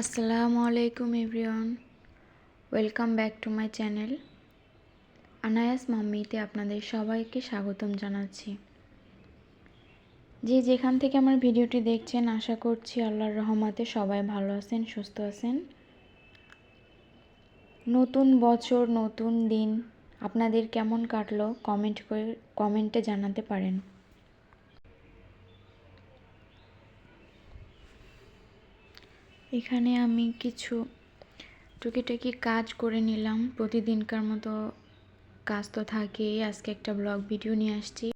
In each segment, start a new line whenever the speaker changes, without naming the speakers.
আসসালামু আলাইকুম everyone. Welcome back to my channel. আনায়াস মাম্মিতে আপনাদের সবাইকে স্বাগতম জানাচ্ছি। যে যেখান থেকে আমার ভিডিওটি দেখছেন, আশা করছি আল্লাহর রহমতে সবাই ভালো আছেন, সুস্থ আছেন। নতুন বছর, নতুন দিন, আপনাদের কেমন কাটলো, কমেন্ট করে কমেন্টে জানাতে পারেন। এখানে আমি কিছু টুকিটাকি কাজ করে নিলাম। প্রতিদিনকার মতো কাজ তো থাকেই। আজকে একটা ব্লগ ভিডিও নিয়ে আসছি।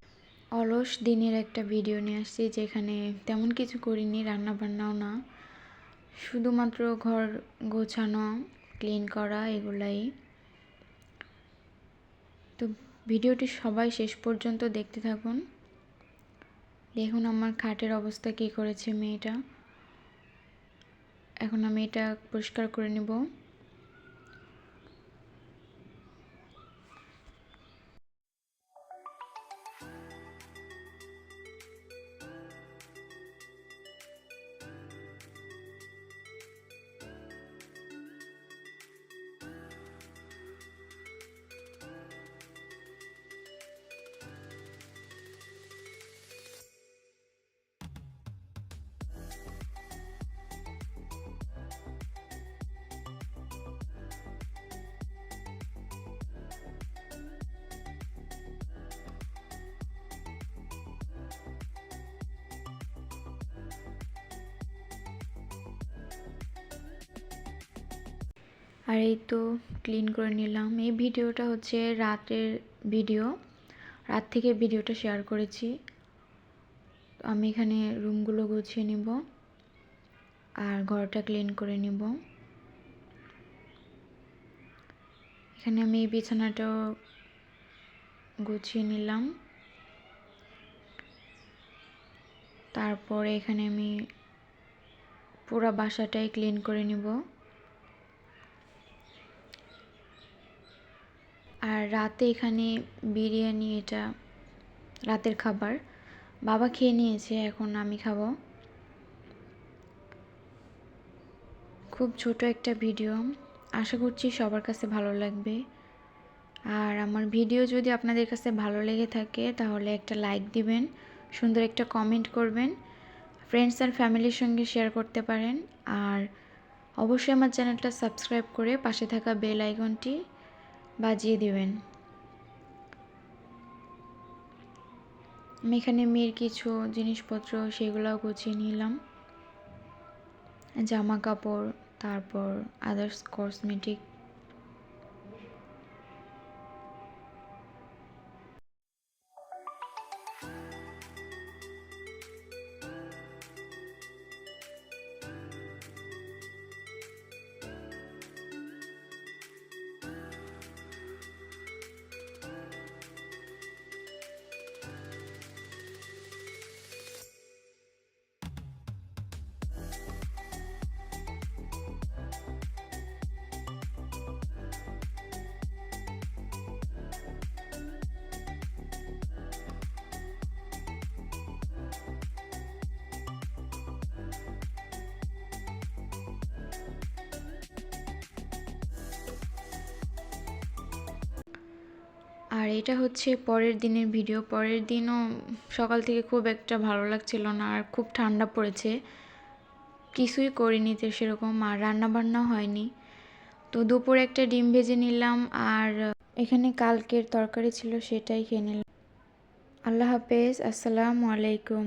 অলস দিনের একটা ভিডিও নিয়ে আসছি যেখানে তেমন কিছু করিনি রান্না বান্নাও না। শুধুমাত্র ঘর গোছানো, ক্লিন করা এগুলাই। তো ভিডিওটি সবাই শেষ পর্যন্ত দেখতে থাকুন। দেখুন আমার খাটের অবস্থা কী করেছে মেয়েটা। এখন আমি এটা পরিষ্কার করে নেব। আর এই তো ক্লিন করে নিলাম। এই ভিডিওটা হচ্ছে রাতের ভিডিও রাত থেকে ভিডিওটা শেয়ার করেছি। আমি এখানে রুমগুলো গুছিয়ে নিব আর ঘরটা ক্লিন করে নিব। এখানে আমি এই বিছানাটাও গুছিয়ে নিলাম। তারপরে এখানে আমি পুরো বাসাটাই ক্লিন করে নিব। আর রাতে এখানে বিরিয়ানি এটা রাতের খাবার। বাবা খেয়ে নিয়েছে, এখন আমি খাব। খুব ছোট একটা ভিডিও। আশা করছি সবার কাছে ভালো লাগবে। আর আমার ভিডিও যদি আপনাদের কাছে ভালো লেগে থাকে, তাহলে একটা লাইক দিবেন, সুন্দর একটা কমেন্ট করবেন ফ্রেন্ডস আর ফ্যামিলির সঙ্গে শেয়ার করতে পারেন। আর অবশ্যই আমার চ্যানেলটা সাবস্ক্রাইব করে পাশে থাকা বেল আইকনটি বাজিয়ে দেবেন। আমি এখানে মেয়ের কিছু জিনিসপত্র সেগুলোও গুছিয়ে নিলাম। জামা কাপড়, তারপর আদার্স কসমেটিক আর এটা হচ্ছে পরের দিনের ভিডিও পরের দিনও সকাল থেকে খুব একটা ভালো লাগছিল না আর খুব ঠান্ডা পড়েছে। কিছুই করিনি তো সেরকম আর রান্নাবান্না হয়নি। তো দুপুরে একটা ডিম ভেজে নিলাম আর এখানে কালকের তরকারি ছিল সেটাই খেয়ে নিলাম। আল্লাহ হাফেজ, আসসালামু আলাইকুম।